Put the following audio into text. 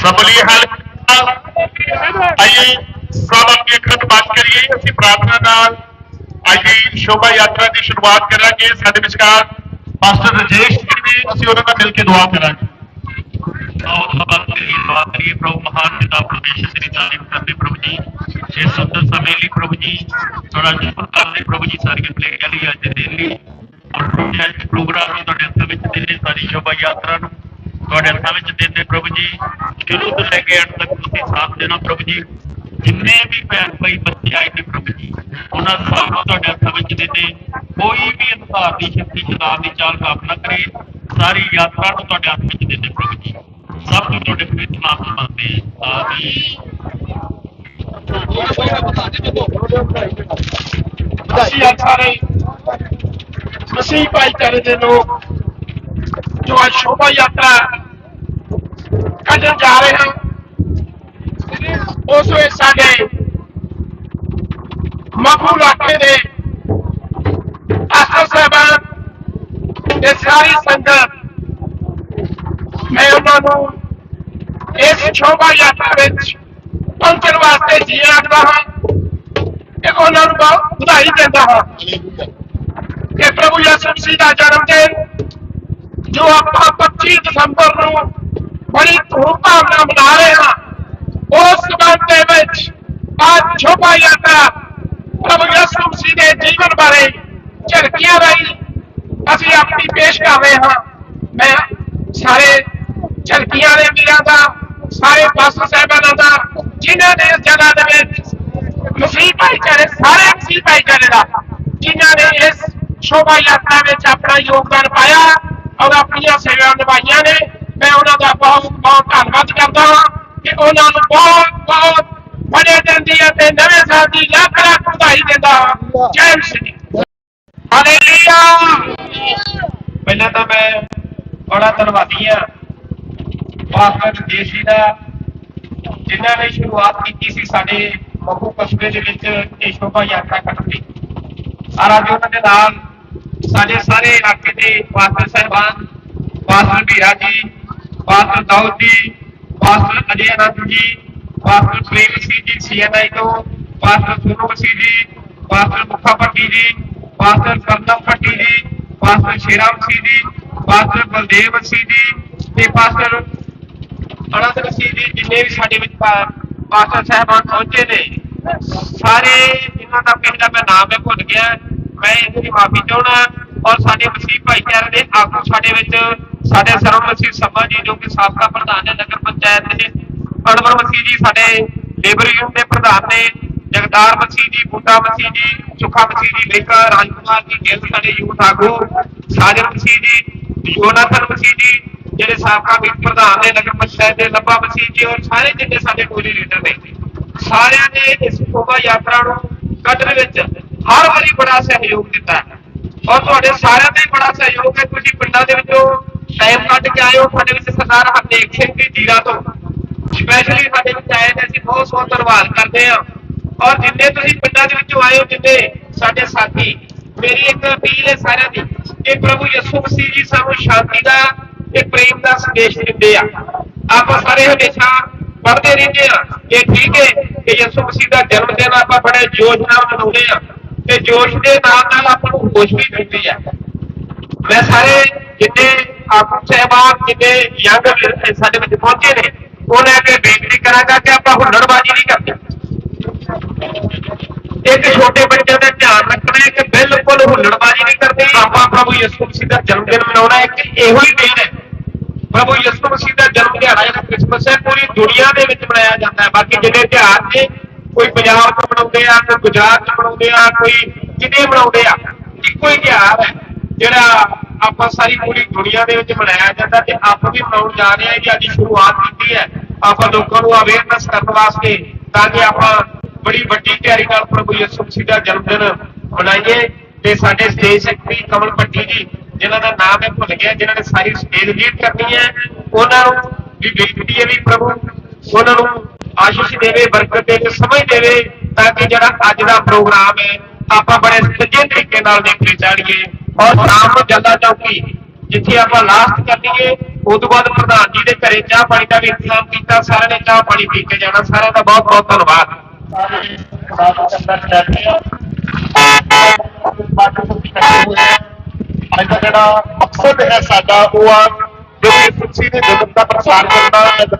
बोलिए हाल आइए सब अपनी ਅੱਖਾਂ ਨੂੰ ਬੰਦ ਕਰੀਏ ਅਸੀਂ ਪ੍ਰਾਰਥਨਾ ਨਾਲ ਅੱਜ ਦੀ ਸ਼ੋਭਾ ਯਾਤਰਾ ਦੀ ਸ਼ੁਰੂਆਤ ਕਰਾਂਗੇ ਸਾਡੇ ਵਿਚਕਾਰ ਪਾਸਟਰ ਰਜੇਸ਼ ਜੀ ਨੇ ਅਸੀਂ ਉਹਨਾਂ ਨਾਲ ਮਿਲ ਕੇ ਦੁਆ ਕਰਾਂਗੇ ਆਓ ਸਭਾ ਕਰੀਏ ਦੁਆ ਕਰੀਏ ਪ੍ਰਭੂ ਮਹਾਨ ਪਿਤਾ ਪਰਮੇਸ਼ਰ ਦੀ ਤਾਰੀਫ ਕਰਦੇ ਪ੍ਰਭੂ ਜੀ ਇਸ ਸੁੰਦਰ ਸਮੇਂ ਲਈ ਪ੍ਰਭੂ ਜੀ ਤੁਹਾਡਾ ਜੀਵਨ ਕਰਦੇ ਪ੍ਰਭੂ ਜੀ ਸਾਰੀਆਂ ਪਲੇਗਾਂ ਲਈ ਅੱਜ ਦੇ ਦਿਨ ਲਈ ਔਰ ਪ੍ਰਭੂ ਜੀ ਅੱਜ ਪ੍ਰੋਗਰਾਮ ਨੂੰ ਤੁਹਾਡੇ ਹੱਥਾਂ ਵਿੱਚ ਦੇ ਦੇ ਸਾਰੀ ਸ਼ੋਭਾ ਯਾਤਰਾ ਨੂੰ ਤੁਹਾਡੇ ਹੱਥਾਂ ਵਿੱਚ ਦੇ ਪ੍ਰਭੂ ਜੀ। ਸ਼ੁਰੂ ਤੋਂ ਲੈ ਕੇ ਅੰਤ ਤੱਕ ਤੁਸੀਂ ਸਾਥ ਦੇਣਾ ਪ੍ਰਭੂ ਜੀ। ਜਿੰਨੇ ਵੀ ਭੈਣ ਭਾਈ ਬੱਚੇ ਆਏ ਨੇ ਪ੍ਰਭੂ ਜੀ, ਉਹਨਾਂ ਸਭ ਨੂੰ ਤੁਹਾਡੇ ਹੱਥਾਂ ਵਿੱਚ ਦੇ ਕੋਈ ਵੀ ਅੰਧਕਾਰ ਦੀ ਸ਼ਕਤੀ, ਸ਼ੈਤਾਨ ਦੀ ਚਾਲ ਕਾਪ ਨਾ ਕਰੇ। ਸਾਰੀ ਯਾਤਰਾ ਨੂੰ ਤੁਹਾਡੇ ਹੱਥ ਵਿੱਚ ਦੇ ਪ੍ਰਭੂ ਜੀ। ਸਭ ਕੁਝ ਤੁਹਾਡੇ ਪਵਿੱਤਰ ਨਾਮ ਤੋਂ ਮੰਗਦੇ ਆਮੀਨ। ਅਸੀਂ ਅੱਜ ਸਾਰੇ ਮਸੀਹ ਭਾਈਚਾਰੇ ਦੇ ਲੋਕ, ਜੋ ਅੱਜ ਸ਼ੋਭਾ ਯਾਤਰਾ ਕੱਢਣ ਜਾ ਰਹੇ ਹਾਂ। ਉਸ ਵੇਲੇ ਸਾਡੇ ਮਖੂ ਇਲਾਕੇ ਦੇ ਪਾਸਟਰ ਸਾਹਿਬਾਨ ਤੇ ਸਾਰੀ ਸੰਗਤ, ਮੈਂ ਉਹਨਾਂ ਨੂੰ ਇਸ ਸ਼ੋਭਾ ਯਾਤਰਾ ਵਿੱਚ ਪਹੁੰਚਣ ਵਾਸਤੇ ਜੀ ਆਖਦਾ ਹਾਂ ਤੇ ਉਹਨਾਂ ਨੂੰ ਬਹੁਤ ਵਧਾਈ ਦਿੰਦਾ ਹਾਂ ਕਿ ਪ੍ਰਭੂ ਯਿਸੂ ਮਸੀਹ ਦਾ ਜਨਮ ਦਿਨ ਜੋ ਆਪਾਂ 25 ਦਸੰਬਰ ਨੂੰ ਬੜੀ ਧੂਮਧਾਮ ਨਾਲ ਮਨਾ ਰਹੇ ਹਾਂ। ਉਸ ਸੰਬੰਧ ਦੇ ਵਿੱਚ ਅੱਜ ਸ਼ੋਭਾ ਯਾਤਰਾ ਪ੍ਰਭੂ ਯਿਸੂ ਮਸੀਹ ਦੇ ਜੀਵਨ ਬਾਰੇ ਝਲਕੀਆਂ ਰਾਹੀਂ ਅਸੀਂ ਆਪਣੀ ਪੇਸ਼ ਕਰ ਰਹੇ ਹਾਂ। ਮੈਂ ਸਾਰੇ ਝਲਕੀਆਂ ਦੇ ਵੀਰਾਂ ਦਾ, ਸਾਰੇ ਪਾਸਟਰ ਸਾਹਿਬਾਨਾਂ ਦਾ, ਜਿਨ੍ਹਾਂ ਨੇ ਇਸ ਜਗ੍ਹਾ ਦੇ ਵਿੱਚ ਮਸੀਹ ਭਾਈਚਾਰੇ, ਸਾਰੇ ਮਸੀਹ ਭਾਈਚਾਰੇ ਦਾ, ਜਿਨ੍ਹਾਂ ਨੇ ਇਸ ਸ਼ੋਭਾ ਯਾਤਰਾ ਵਿੱਚ ਆਪਣਾ ਯੋਗਦਾਨ ਪਾਇਆ, ਔਰ ਆਪਣੀਆਂ ਸੇਵਾਵਾਂ ਨਿਭਾਈਆਂ ਨੇ। ਮੈਂ ਉਹਨਾਂ ਦਾ ਬਹੁਤ ਬਹੁਤ ਧੰਨਵਾਦ ਕਰਦਾ ਹਾਂ ਕਿ ਉਹਨਾਂ ਨੂੰ ਬਹੁਤ ਬਹੁਤ ਬੜੇ ਦਿਨ ਦੀ ਅਤੇ ਨਵੇਂ ਸਾਲ ਦੀ ਲੱਖ ਲੱਖ ਵਧਾਈ ਦਿੰਦਾ ਹਾਂ। ਜੈ ਮਸੀਹ ਹਾਲੇਲੂਇਆ। ਪਹਿਲਾਂ ਤਾਂ ਮੈਂ ਬੜਾ ਧੰਨਵਾਦੀ ਹਾਂ ਪਾਸਟਰ ਜੇਸੀ ਦਾ, ਜਿਨ੍ਹਾਂ ਨੇ ਸ਼ੁਰੂਆਤ ਕੀਤੀ ਸੀ ਸਾਡੇ ਮਖੂ ਕਸਬੇ ਦੇ ਵਿੱਚ ਇਹ ਸ਼ੋਭਾ ਯਾਤਰਾ ਕੱਢਣ ਦੀ। ਔਰ ਅੱਜ ਉਹਨਾਂ ਦੇ ਨਾਲ ਸਾਡੇ ਸਾਰੇ ਇਲਾਕੇ ਦੇ ਪਾਸਟਰ ਸਾਹਿਬਾਨ ਪਾਸਟਰ ਵੀਰਾ ਜੀ ਪਾਸਟਰ ਦਾਊਦ ਜੀ ਪਾਸਟਰ ਅਜੇ ਆਨੰਦ ਜੀ ਪਾਸਟਰ ਪ੍ਰੇਮ ਸਿੰਘ ਜੀ ਸੀਐਨਆਈ ਤੋਂ ਪਾਸਟਰ ਸੁਨੂ ਮਸੀਹ ਜੀ ਪਾਸਟਰ ਮੁਖਾ ਭੱਟੀ ਜੀ ਪਾਸਟਰ ਸ਼ੇਰਾਮ ਸਿੰਘ ਜੀ ਪਾਸਟਰ ਬਲਦੇਵ ਸਿੰਘ ਜੀ ਤੇ ਪਾਸਟਰ ਅਨੰਦ ਮਸੀਹ ਜੀ ਜਿੰਨੇ ਵੀ ਸਾਡੇ ਵਿੱਚ ਪਾਸਟਰ ਸਾਹਿਬਾਨ ਪਹੁੰਚੇ ਨੇ, ਸਾਰੇ ਜਿਨ੍ਹਾਂ ਦਾ ਪਹਿਲਾ ਮੈਂ ਨਾਮ ਹੈ ਭੁੱਲ ਗਿਆ। ਮੈਂ ਇਹਦੀ ਮਾਫੀ ਚਾਹਣਾ ਔਰ ਸਾਡੇ ਮਸੀਹ ਭਾਈਚਾਰੇ ਦੇ ਆਗੂ ਸਾਡੇ ਵਿੱਚ ਸਾਡੇ ਸਰਵ ਮਸੀਹ ਸਭਾ ਜੀ, ਜੋ ਕਿ ਸਾਬਕਾ ਪ੍ਰਧਾਨ ਨੇ ਨਗਰ ਪੰਚਾਇਤ ਦੇ ਅਨਵਰ ਮਸੀਹ ਜੀ, ਸਾਡੇ ਲੇਬਰ ਯੂਨੀਅਨ ਦੇ ਪ੍ਰਧਾਨ ਨੇ ਜਗਦਾਰ ਮਸੀਹ ਜੀ, ਬੂਟਾ ਮਸੀਹ ਜੀ ਸੁਖਾ ਮਸੀਹ ਜੀ ਲੇਕਾ ਰਾਜਕੁਮਾਰ ਜੀ ਗਿੱਲ ਸਾਡੇ ਯੂਥ ਆਗੂ, ਸਾਜਨ ਮਸੀਹ ਜੀ ਯੋਨਾਥਨ ਮਸੀਹ ਜੀ, ਜਿਹੜੇ ਸਾਬਕਾ ਵਿਕ ਪ੍ਰਧਾਨ ਨੇ ਨਗਰ ਪੰਚਾਇਤ ਦੇ ਲੱਭਾ ਮਸੀਹ ਜੀ, ਔਰ ਸਾਰੇ ਜਿੰਨੇ ਸਾਡੇ ਟੋਲੀ ਲੀਡਰ ਨੇ, ਸਾਰਿਆਂ ਨੇ ਇਸ ਸ਼ੋਭਾ ਯਾਤਰਾ ਨੂੰ ਕੱਢਣ ਵਿੱਚ ਹਰ ਵਾਰੀ ਬੜਾ ਸਹਿਯੋਗ ਦਿੱਤਾ ਔਰ ਤੁਹਾਡੇ ਸਾਰਿਆਂ ਦਾ ਹੀ ਬੜਾ ਸਹਿਯੋਗ ਹੈ, ਤੁਸੀਂ ਪਿੰਡਾਂ ਦੇ ਵਿੱਚੋਂ ਟਾਈਮ ਕੱਢ ਕੇ ਆਏ ਹੋ, ਸਾਡੇ ਵਿੱਚ ਸਰਦਾਰ ਹਰਦੇਵ ਸਿੰਘ ਜੀ ਜੀਰਾ ਤੋਂ। ਸਪੈਸ਼ਲੀ ਸਾਡੇ ਵਿੱਚ ਆਏ ਨੇ ਅਸੀਂ ਬਹੁਤ ਬਹੁਤ ਧੰਨਵਾਦ ਕਰਦੇ ਹਾਂ। ਔਰ ਜਿੰਨੇ ਤੁਸੀਂ ਪਿੰਡਾਂ ਦੇ ਵਿੱਚੋਂ ਆਏ ਹੋ, ਜਿੰਨੇ ਸਾਡੇ ਸਾਥੀ, ਮੇਰੀ ਇੱਕ ਅਪੀਲ ਹੈ ਸਾਰਿਆਂ ਦੀ ਕਿ ਪ੍ਰਭੂ ਯਿਸੂ ਮਸੀਹ ਜੀ ਸਾਨੂੰ ਸ਼ਾਂਤੀ ਦਾ, ਤੇ ਪ੍ਰੇਮ ਦਾ ਸੰਦੇਸ਼ ਦਿੰਦੇ ਆ। ਆਪਾਂ ਸਾਰੇ ਹਮੇਸ਼ਾ ਪੜ੍ਹਦੇ ਰਹਿੰਦੇ ਆ ਕਿ ਠੀਕ ਹੈ ਕਿ ਯਿਸੂ ਮਸੀਹ ਦਾ ਜਨਮ ਦਿਨ ਆਪਾਂ ਬੜੇ ਜੋਸ਼ ਨਾਲ ਮਨਾਉਂਦੇ ਆ ਤੇ ਜੋਸ਼ ਦੇ ਨਾਲ ਨਾਲ ਆਪਾਂ ਨੂੰ ਖੁਸ਼ ਵੀ ਮਿਲਦੀ ਆ ਮੈਂ ਸਾਰੇ ਜਿੰਨੇ ਆਪ ਸਹਿਬਾਨ ਜਿੰਨੇ ਯੰਗ ਸਾਡੇ ਵਿੱਚ ਪਹੁੰਚੇ ਨੇ ਉਹਨਾਂ ਅੱਗੇ ਬੇਨਤੀ ਕਰਾਂਗਾ ਕਿ ਆਪਾਂ ਹੁੱਲੜਬਾਜ਼ੀ ਨਹੀਂ ਕਰਦੇ। ਇੱਕ ਛੋਟੇ ਬੱਚੇ ਦਾ ਧਿਆਨ ਰੱਖਣਾ ਹੈ ਕਿ ਬਿਲਕੁਲ ਹੁੱਲੜਬਾਜ਼ੀ ਨਹੀਂ ਕਰਦੇ। ਆਪਾਂ ਪ੍ਰਭੂ ਯਿਸੂ ਮਸੀਹ ਦਾ ਜਨਮ ਦਿਨ ਮਨਾਉਣਾ ਹੈ ਇਹੋ ਹੀ ਦਿਨ ਹੈ। ਪ੍ਰਭੂ ਯਿਸੂ ਮਸੀਹ ਦਾ ਜਨਮ ਦਿਹਾੜਾ ਜਿਹੜਾ ਕ੍ਰਿਸਮਸ ਹੈ, ਪੂਰੀ ਦੁਨੀਆ ਦੇ ਵਿੱਚ ਮਨਾਇਆ ਜਾਂਦਾ ਹੈ। ਬਾਕੀ ਜਿੰਨੇ ਤਿਉਹਾਰ ਨੇ, ਕੋਈ ਪੰਜਾਬ 'ਚ ਮਨਾਉਂਦੇ ਆ, ਕੋਈ ਗੁਜਰਾਤ 'ਚ ਮਨਾਉਂਦੇ ਆ, ਕੋਈ ਕਿਤੇ ਮਨਾਉਂਦੇ ਆ, ਇੱਕੋ ਹੀ ਤਿਉਹਾਰ ਹੈ ਜਿਹੜਾ ਆਪਾਂ ਸਾਰੀ ਪੂਰੀ ਦੁਨੀਆ ਦੇ ਵਿੱਚ ਮਨਾਇਆ ਜਾਂਦਾ ਤੇ ਆਪਾਂ ਵੀ ਮਨਾਉਣ ਜਾ ਰਹੇ ਹਾਂ ਜੀ ਅੱਜ ਸ਼ੁਰੂਆਤ ਕੀਤੀ ਹੈ। ਆਪਾਂ ਲੋਕਾਂ ਨੂੰ ਅਵੇਅਰਨੈਸ ਕਰਨ ਵਾਸਤੇ ਤਾਂ ਕਿ ਆਪਾਂ ਬੜੀ ਵੱਡੀ ਤਿਆਰੀ ਨਾਲ ਪ੍ਰਭੂ ਯਿਸੂ ਮਸੀਹ ਦਾ ਜਨਮ ਦਿਨ ਮਨਾਈਏ। ਤੇ ਸਾਡੇ ਸਟੇਜ ਸੈਕਟਰੀ ਕਮਲ ਭੱਟੀ ਜੀ, ਜਿਨ੍ਹਾਂ ਦਾ ਨਾਮ ਹੈ ਭੁੱਲ ਗਿਆ, ਜਿਨ੍ਹਾਂ ਨੇ ਸਾਰੀ ਸਟੇਜ ਲੀਡ ਕਰਨੀ ਹੈ, ਉਹਨਾਂ ਨੂੰ ਵੀ ਬੇਨਤੀ ਹੈ ਵੀ ਪ੍ਰਭੂ, ਉਹਨਾਂ ਨੂੰ ਆਸ਼ੀਸ਼ ਦੇਵੇ, ਬਰਕਤ ਦੇਵੇ, ਸਮਝ ਦੇਵੇ ਤਾਂ ਕਿ ਜਿਹੜਾ ਅੱਜ ਦਾ ਪ੍ਰੋਗਰਾਮ ਹੈ, ਆਪਾਂ ਬੜੇ ਸੱਜੇ ਤਰੀਕੇ ਨਾਲ ਦੇਖੇ ਚਾੜੀਏ ਔਰ ਸ਼ਾਮ ਨੂੰ ਜੱਲਾ ਚੌਕੀ, ਜਿੱਥੇ ਆਪਾਂ ਲਾਸਟ ਕਰਨੀਏ ਉਸ ਤੋਂ ਬਾਅਦ ਪ੍ਰਧਾਨ ਜੀ ਦੇ ਘਰੇ ਚਾਹ ਪਾਣੀ ਦਾ ਵੀ ਇੰਤਜ਼ਾਮ ਕੀਤਾ, ਸਾਰਿਆਂ ਨੇ ਚਾਹ ਪਾਣੀ ਪੀ ਕੇ ਜਾਣਾ, ਸਾਰਿਆਂ ਦਾ ਬਹੁਤ ਬਹੁਤ ਧੰਨਵਾਦ। ਅੱਜ ਦਾ ਜਿਹੜਾ ਮਕਸਦ ਹੈ ਸਾਡਾ, ਉਹ ਆ ਜੋ ਕਿ ਤੁਸੀਂ ਦੇ ਦਾ ਪ੍ਰਸਾਰ ਕਰਨਾ